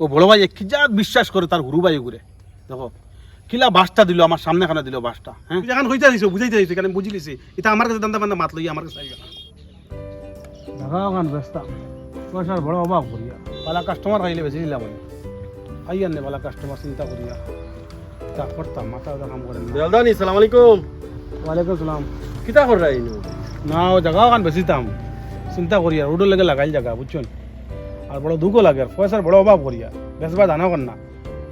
ও বড় ভাই কি যা বিশ্বাস করে তার হুরু ভাই ঘুরে। দেখো কিলা বাসটা দিল আমার সামনে খানা দিল বাসটা হ্যাঁ? এখন হইতে দিছো বুঝাইতে দিছো কেন বুঝি লিছি এটা আমার কাছে দান্দা বান্দা মাত লই আমার কাছে আইগা। দেখা ওখান ব্যস্ত। পয়সার বড় অভাব করিয়া। পালা কাস্টমার খাইলে বেশি দিলাম আমি। আইয়ার নে পালা কাস্টমার চিন্তা করিয়া। তা করতাম মাথা ব্যথা কাম করেন না। বেলদানি সালাম আলাইকুম। ওয়ালাইকুম সালাম। কিতা কর রাইনু না ও জায়গা ওখান বেশি দাম চিন্তা করিয়া রোডের লেগে লাগাইল জায়গা বুঝছেন? আর বড় দুঃখ লাগে আর পয়সার বড় অভাব করিয়া বেসবা জানা কর না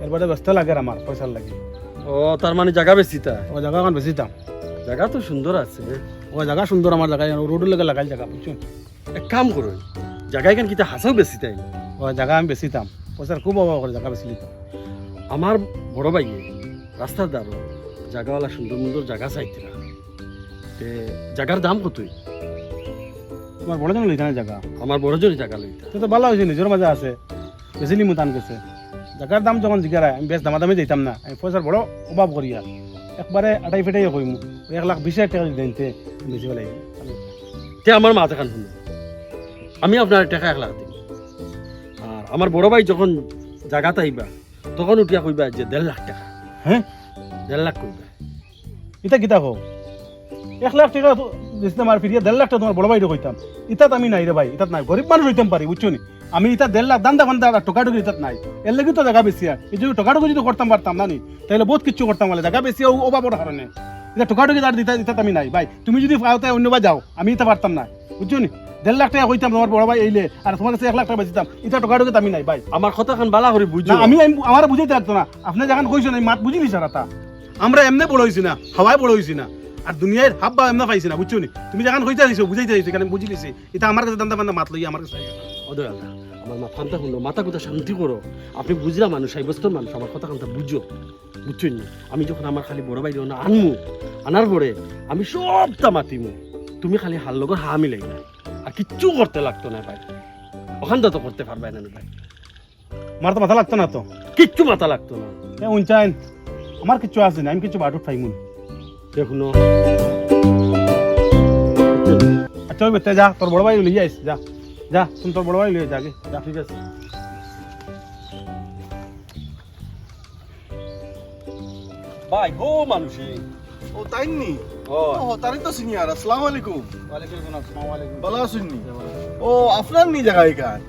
এরপরে ব্যস্ত লাগে আমার পয়সার লাগে। ও তার মানে জায়গা বেশি তা ও জায়গা ওখান বেশি দাম। জায়গা তো সুন্দর আছে। ও জায়গা সুন্দর আমার জায়গায় রোডের লেগে লাগাই জায়গা বুঝছেন এক কাম করুন জায়গা এখান কিতা হাসাও বেশি তাই। ও জায়গা আমি বেশি দাম। পয়সার খুব অভাব করে জায়গা বেশি লিতাম আমার বড় ভাইয়ে রাস্তার দ্বারো জায়গাওয়ালা সুন্দর সুন্দর জায়গা চাইতে না তে জায়গার দাম কতই তোমার বড় জন লইতা না জায়গা? আমার বড় জোরে জায়গা লইতা তো তো ভালো হয়েছে নিজের মাঝে আছে। বেশি লিমু টান গেছে জায়গার দাম যখন জিজ্ঞাসা আমি বেশ দামা দামে দিতাম না। আমি পয়সার বড় অভাব করিয়া একবারে আটাই ফেটাই কইমু এক লাখ বিশ হাজার টাকা যদি দিনতে বেশি বেলাই তে আমার মাথা খান শুনুন। আমি আপনার টাকা এক লাখ দিই। আর আমার বড় ভাই যখন জায়গাতে আইবা তখন উঠিয়া কইবা যে দেড় লাখ টাকা। হ্যাঁ? দেড় লাখ কইবা। ইতা কিতা কো এক লাখ টাকা দিতে আমার ফিরিয়ে দেড় লাখ টাকা তোমার বড় ভাইটা কইতাম। ইতাত আমি নাই রে ভাই ইতাত নাই। গরিব মানুষ হইতাম পারি বুঝছ নি? আমি ইতা দেড় লাখ দান্দা ফান্দা টকা টুকি ইতাত নাই। এর লাগি তো জায়গা বেশি আর। এই যদি টকা টুকি যদি করতাম পারতাম না নি তাহলে বহুত কিছু করতাম বলে। জায়গা বেশি ও- অভাবের কারণে এটা টকা টুকি তার দিতা ইতাত আমি নাই। ভাই তুমি যদি পাওতে অন্যবার যাও আমি ইতা পারতাম না। বুঝছ নি? দেড় লাখ টাকা কইতাম তোমার বড় ভাই এইলে আর তোমার কাছে এক লাখ টাকা বেচিতাম। ইতা টকা টুকি আমি নাই ভাই। আমার কথা খান বালা করে বুঝছ আমি আমি- আমার বুঝাইতে পারতো না। আপনি যখন কইছেন মাত স্যার তা। আমরা এমনি বড় হইছি না হাওয়ায় বড় হইছি না। আর দুনিয়ার হাব বা এমনি পাইছি না বুঝছ নি? তুমি যখন কইতে দিছো বুঝাইতে দিছো কেন বুঝি লিছি। এটা আমার কাছে দান্দা বান্দা মাত লই আমার কাছে। অদয় আল্লাহ আমার মাথানটা শুনো মাথা কথা শান্তি করো? আপনি বুঝলা মানুষ এই বস্তর মানুষ আমার কথা কথা বুঝো। বুঝছেন নি? আমি যখন আমার খালি বড় বাইরে না আনমু আনার পরে আমি সবটা মাতিমু। তুমি খালি হাল লগর হা মিলাই না। আর কিচ্ছু করতে লাগতো না ভাই। ওখানটা তো করতে পারবে না ভাই। আমার তো মাথা লাগতো না তো? কিচ্ছু মাথা লাগতো না। এ উঞ্চাইন আমার কিছু আছে না আমি কিছু বাটুর খাইমুন। দেখুন। আচ্ছা বেতে যা তোর বড় ভাই লই আইস যা। যা তুমি তোর বড় ভাই লই যা যা ঠিক আছে। ভাই ও মানুষই ও তাই নি? ও তারই তো সিনিয়র আসসালামু আলাইকুম। ওয়ালাইকুম আসসালাম ওয়ালাইকুম ভালো আছেন নি? ও আপনার নি জায়গা এখান?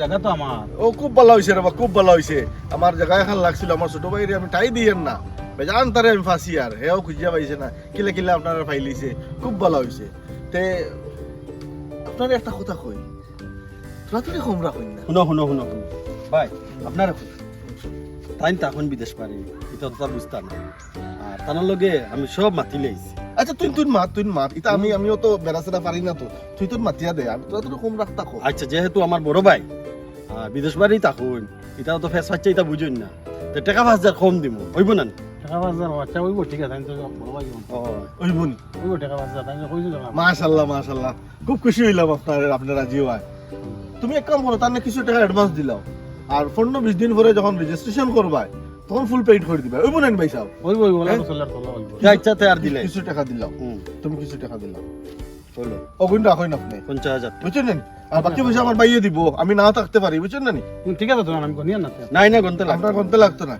জায়গা তো আমার। ও খুব ভালো হয়েছে রে খুব ভালো হয়েছে আমার জায়গা এখন লাগছিল আমার ছোট ভাইরে আমি টাই দিয়েন না। বেজান তারে আমি ফাঁসি আর হেও খুঁজিয়া পাইছে না। কিলে কিলে আপনারা ফাইলিছে খুব ভালো হয়েছে তে আপনার একটা কথা কই তোরা তুমি কমরা কই না শুনো শুনো শুনো শুনো। ভাই আপনার তাই তখন বিদেশ পারি এটা তো না আর তার লগে আমি সব মাতি লাইছি আচ্ছা তুই তুই মাত তুই মাত। এটা আমি আমিও তো বেড়াচেরা পারি না তো। তুই তোর মাতিয়া দে। আমি তোরা তুমি কম রাখতা কো আচ্ছা যেহেতু আমার বড় ভাই বিদেশ বাড়ি তখন এটা তো ফেস পাচ্ছে এটা বুঝুন না। তো টাকা পাঁচ হাজার কম দিব হইব না? টাকা পাঁচ হাজার আচ্ছা ওইব ঠিক আছে আমি তো ওইব টাকা কইছি খুব খুশি হইলাম আপনার আপনার রাজি হয় তুমি এক কাম করো তার না কিছু টাকা অ্যাডভান্স দিলাও। আর পনেরো বিশ দিন পরে যখন রেজিস্ট্রেশন করবা তখন ফুল পেইড করে দিবা। বোনেন ভাই সাহেব। ওইব ওইব ওলা তো চলার চলা ওইব আচ্ছা তে আর দিলে। কিছু টাকা দিলাও। তুমি কিছু টাকা দিলাও। চলো। অগুন রাখেন আপনি? পঞ্চাশ হাজার বুঝছেন না? আর বাকি পয়সা আমার বাইয়ে দিব। আমি নাও থাকতে পারি বুঝছেন না? নি? ঠিক আছে তোমার আমি কনিয়া না নাই না গন্তে লাগবে। আপনার গন্তে লাগতো না।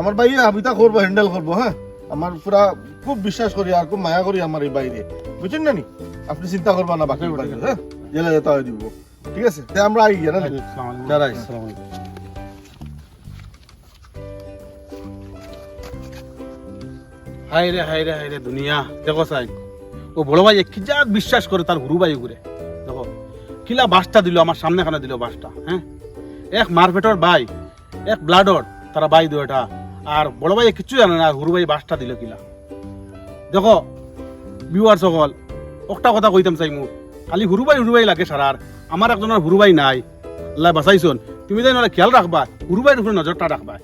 আমার বাইয়ে আবিতা করব হ্যান্ডেল করব হ্যাঁ? আমার পুরা খুব বিশ্বাস করি আর খুব মায়া করি আমার এই বাইরে বুঝছেন না নি আপনি চিন্তা করবা না বাকি বাইরে হ্যাঁ? জেলে যেতে হয় দিব। ঠিক আছে? তে আমরা আই গিয়া না নি? আসসালামু আলাইকুম। দাঁড়াই। আসসালামু রে হায় রে হায় রে দুনিয়া। দেখো সাই ও বড় ভাই কি যা বিশ্বাস করে তার হুরু ভাই ঘুরে। দেখো কিলা বাসটা দিল আমার সামনে খানা দিল বাসটা হ্যাঁ? এক মারপেটর ভাই এক ব্লাডর তারা বাই দুটা আর বড় ভাই কিচ্ছু জানে না হুরু ভাই বাসটা দিল কিলা। দেখো বিওয়ার সকল, একটা কথা কইতাম চাই মোক খালি হুরু ভাই হুরু ভাই লাগে সারার, আমার একজনের হুরু ভাই নাই। আল্লাহ বাঁচাইছন তুমি তাই নহলে খেয়াল হুরু ভাইয়ের উপরে নজরটা রাখবা